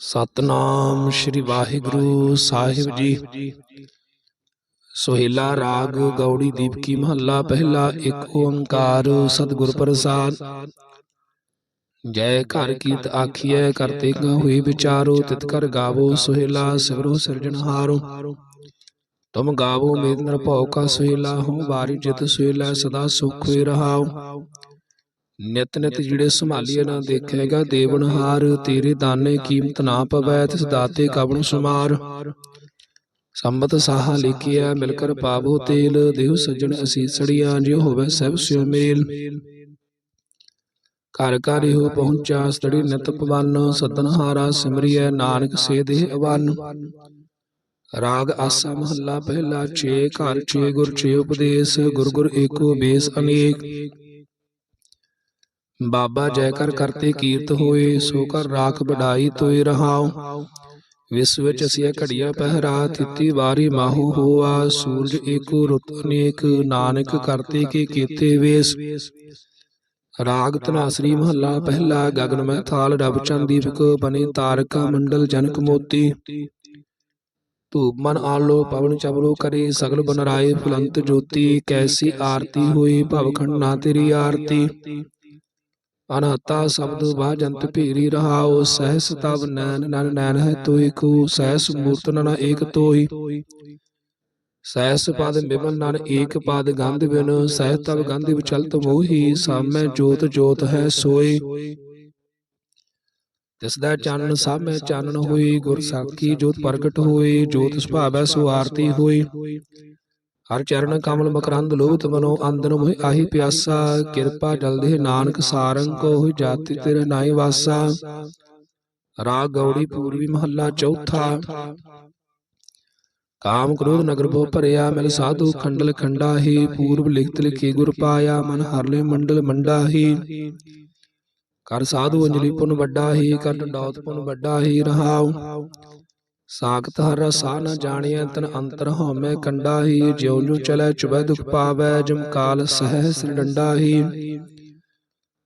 ਸਤਨਾਮ ਸ੍ਰੀ ਵਾਹਿਗੁਰੂ ਸਾਹਿਬ ਜੀ। ਸੋਹਿਲਾ ਰਾਗ ਗੌੜੀ ਦੀਪਕੀ ਮਹੱਲਾ ਪਹਿਲਾ ਇੱਕ ਓੰਕਾਰ ਸਤਿਗੁਰ ਪ੍ਰਸਾਦ। ਜੈ ਘਰ ਕੀਤ ਆਖੀਐ ਕਰਤੇ ਕਾ ਹੋਈ ਵਿਚਾਰੋ ਤਿਤ ਕਰ ਗਾਵੋ ਸੋਹਿਲਾ ਸਿਵਰੋ ਸਿਰਜਣਹਾਰੋ ਤੁਮ ਗਾਵੋ ਮੇਦ ਨਰ ਭਉ ਕਾ ਸੋਹਿਲਾ ਹੋ ਬਾਰੀ ਜਿਤ ਸੋਹਿਲਾ ਸਦਾ ਸੁਖ ਹੋਇ ਰਹਾਉ ਨਿਤ ਨਿਤ ਜਿਹੜੇ ਸੰਭਾਲੀਏ ਨਾ ਦੇਖੇਗਾ ਦੇਵਨਹਾਰ ਤੇਰੇ ਦਾਨੇ ਕੀਮਤ ਨਾ ਪਵੈ ਤਿਸ ਦਾਤੇ ਕਬਣ ਸੁਮਾਰ ਸੰਬਤ ਸਾਹਾ ਲਿਖਿਆ ਮਿਲ ਕਰ ਪਾਵੋ ਤੇਲ ਦੇਹ ਸੱਜਣ ਅਸੀਸੜੀਆਂ ਜਿਉ ਹੋਵੇ ਸਭ ਸਿਉ ਮੇਲ। ਘਰ ਘਰ ਇਹੋ ਪਹੁੰਚਾ ਸਤੜੀ ਨਿਤ ਪਵਨ ਸਤਨਹਾਰਾ ਸਿਮਰਿਐ ਨਾਨਕ ਸੇ ਦੇਹ ਅਵਨ ਰਾਗ ਆਸਾ ਮਹੱਲਾ ਪਹਿਲਾ ਛੇ ਘਰ ਛੇ ਗੁਰ ਛੇ ਉਪਦੇਸ਼ ਗੁਰ ਗੁਰ ਏਕੋ ਬੇਸ ਅਨੇਕ। ਬਾਬਾ ਜੈਕਰ ਕਰਤੇ ਕੀਰਤ ਹੋਏ, ਸੋ ਕਰ ਰਾਖ ਵਡਾਈ ਤੋਏ ਰਹਾਉ। ਵਿਸ ਵਿੱਚ ਅਸੀਂ ਘੜੀਆਂ ਪਹਿਰਾ ਤਿੱਤੀ ਵਾਰੀ ਮਾਹੂ ਹੋਆ, ਸੂਰਜ ਏਕੋ ਰੁੱਤ ਅਨੇਕ ਨਾਨਕ ਕਰਤੇ ਕੇ ਕੀਤੇ ਵੇਸ। ਰਾਗ ਤਨਾਸਰੀ ਮਹੱਲਾ ਪਹਿਲਾ ਗਗਨ ਮੈਂ ਥਾਲ ਰਬ ਚੰਦੀਪਕ ਬਨੇ ਤਾਰਕਾ ਮੰਡਲ ਜਨਕ ਮੋਤੀ। ਧੂਪ ਮਨ ਆਲੋ, ਪਵਨ ਚਬਲੋ ਕਰੇ, ਸਗਲ ਬਨ ਰਾਏ ਫੁਲੰਤ ਜੋਤੀ, ਕੈਸੀ ਆਰਤੀ ਹੋਈ, ਭਵਖੰਡ ਨਾ ਤੇਰੀ ਆਰਤੀ। ਅਨਹਤਾ ਸ਼ਬਦ ਬਾਜੰਤ ਭੀਰੀ ਰਹਾਉ, ਸਹਿਸ ਤਵ ਨੈਣ ਨਨ ਨੈਣ ਹੈ ਤੋਈ ਕੂ ਸਹਿਸ ਮੂਰਤ ਨਨ ਏਕ ਤੋਈ ਸਹਿਸ ਪਦ ਬਿਮਲ ਨਨ ਏਕ ਪਦ ਗੰਧ ਬਿਨ ਸਹਿ ਤਵ ਗੰਧ ਵਿਚਲਤ ਮੋਹੀ, ਸਾਮੈ ਜੋਤ ਜੋਤ ਹੈ ਸੋਈ ਤਿਸ ਦਾ ਚਾਨਣ ਸਾਮੈ ਚਾਨਣ ਹੋਈ ਗੁਰ ਸਾਖੀ ਜੋਤ ਪ੍ਰਗਟ ਹੋਈ ਜੋਤ ਸੁਭਾਵੈ ਸੋ ਆਰਤੀ ਹੋਈ ਹਰ ਚਰਨ ਕਮਲ ਮਕਰੰਦ ਲੋਭਤ ਮਨੋ ਅੰਦਨ ਮੋਹਿ ਆਹੀ ਪਿਆਸਾ, ਕਿਰਪਾ ਜਲਦੇ ਨਾਨਕ ਸਾਰੰਗ ਕੋ ਹੋਇ ਜਾਤੀ ਤੇਰੇ ਨਾਈ ਵਾਸਾ। ਰਾਗ ਗੌੜੀ ਪੂਰਵੀ ਮਹੱਲਾ ਚੌਥਾ। ਕਾਮ ਕ੍ਰੋਧ ਨਗਰ ਬੋ ਭਰਿਆ, ਮਿਲ ਸਾਧੂ ਖੰਡਲ ਖੰਡਾ ਹੀ ਪੂਰਬ ਲਿਖਤ ਲਿਖੀ ਗੁਰ ਪਾਇਆ, ਮਨ ਹਰਲੇ ਮੰਡਲ ਮੰਡਾ ਹੀ ਕਰ ਸਾਧੂ ਅੰਜਲੀ ਪੁਨ ਵੱਡਾ ਹੀ ਕਰ ਡੰਡੌਤ ਪੁਨ ਵੱਡਾ ਹੀ ਰਹਾਉ। ਸਾਖਤ ਹਰ ਸਾਹ ਨ ਜਾਣਿਆ ਤਨ ਅੰਤਰ ਹਉਮੈ ਕੰਡਾ ਹੀ ਜਿਉ ਜਿਉ ਚਲੈ ਚੁਬੈ ਦੁਖ ਪਾਵੈ, ਜਮ ਕਾਲ ਸਹਿ ਸਿਰ ਡੰਡਾ ਹੀ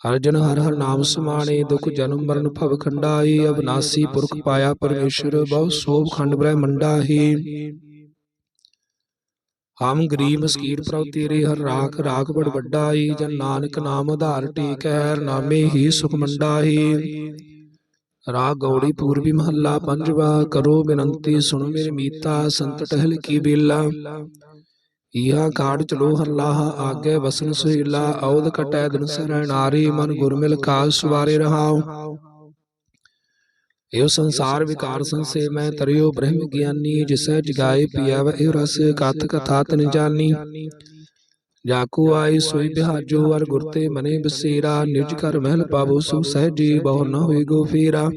ਹਰ ਹਰ ਹਰ ਨਾਮ ਸਮਾਣੇ, ਦੁਖ ਜਨਮ ਮਰਨ ਭਵ ਹੀ ਅਬਨਾਸੀ ਪੁਰਖ ਪਾਇਆ ਪਰਮੇਸ਼ਰ, ਬਹੁ ਸੋਭ ਖੰਡ ਬ੍ਰਹਮੰਡਾ ਹੀ ਹਮ ਗਰੀਬ ਮਸਕੀਰ ਪ੍ਰਭ ਤੇਰੇ ਹਰ ਰਾਖ ਰਾਖ ਬੜ ਵੱਡਾਈ ਜਨ ਨਾਨਕ ਨਾਮ ਆਧਾਰ ਟੇਕ ਹੈ ਨਾਮੇ ਹੀ ਸੁਖ ਮੰਡਾ ਹੀ ਗੌੜੀ ਪੂਰਬੀ ਮਹੱਲਾ ਪੰਜਵਾ ਕਰੋ ਬੇਨੰਤੀ ਸੁਣੋ ਮੇਰੇ ਮੀਤਾ ਸੰਤ ਟਹਿਲ ਕੀ ਬੇਲਾ ਇਹਾ ਕਾੜ ਚਲੋ ਹਰਲਾਹ ਆਗੇ ਵਸਨ ਸੁਹੀਲਾ ਔਦ ਕਟੈ ਦਿਨ ਸਰੈ ਨਾਰੀ ਮਨ ਗੁਰ ਮਿਲ ਕਾਲ ਸੁਵਾਰੇ ਰਹਾਉ ਇਹੋ ਸੰਸਾਰ ਵਿਕਾਰ ਸੰਸੇ ਮੈਂ ਤਰਿਓ ਬ੍ਰਹਮ ਗਿਆਨੀ ਜਿਸੈ ਜਗਾਏ ਪਿਆ ਵ ਇਹ ਰਸ ਕਥ ਕਥਾ ਤਨ ਜਾਨੀ ਜਾਕੂ ਆਈ ਸੋਈ ਬਿਹਾਜੋ ਅਰ ਗੁਰ ਤੇ ਮਨੇ ਬਸੇਰਾ ਨਿਜ ਘਰ ਮਹਿਲ ਪਾਵੋ ਸੁ ਸਹਿਜੀ ਬਹੁ ਨ ਹੋਈ ਗੋ ਫੇਰਾ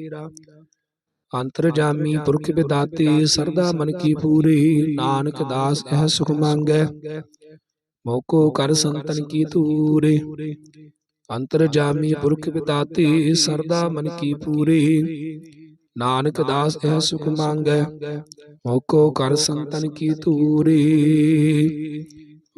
ਅੰਤਰ ਜਾਮੀ ਪੁਰਖ ਵਿਦਾਤੀ ਸਰਦਾ ਮਨ ਕੀ ਪੂਰੀ ਨਾਨਕ ਦਾਸ ਇਹ ਸੁਖ ਮੰਗੈ ਮੋਕੋ ਕਰ ਸੰਤਨ ਕੀ ਤੂਰੇ ਅੰਤਰ ਜਾਮੀ ਪੁਰਖ ਵਿਦਾਤੀ ਸਰਦਾ ਮਨ ਕੀ ਪੂਰੀ ਨਾਨਕ ਦਾਸ ਇਹ ਸੁਖ ਮੰਗੈ ਮੋਕੋ ਕਰ ਸੰਤਨ ਕੀ ਤੂਰੀ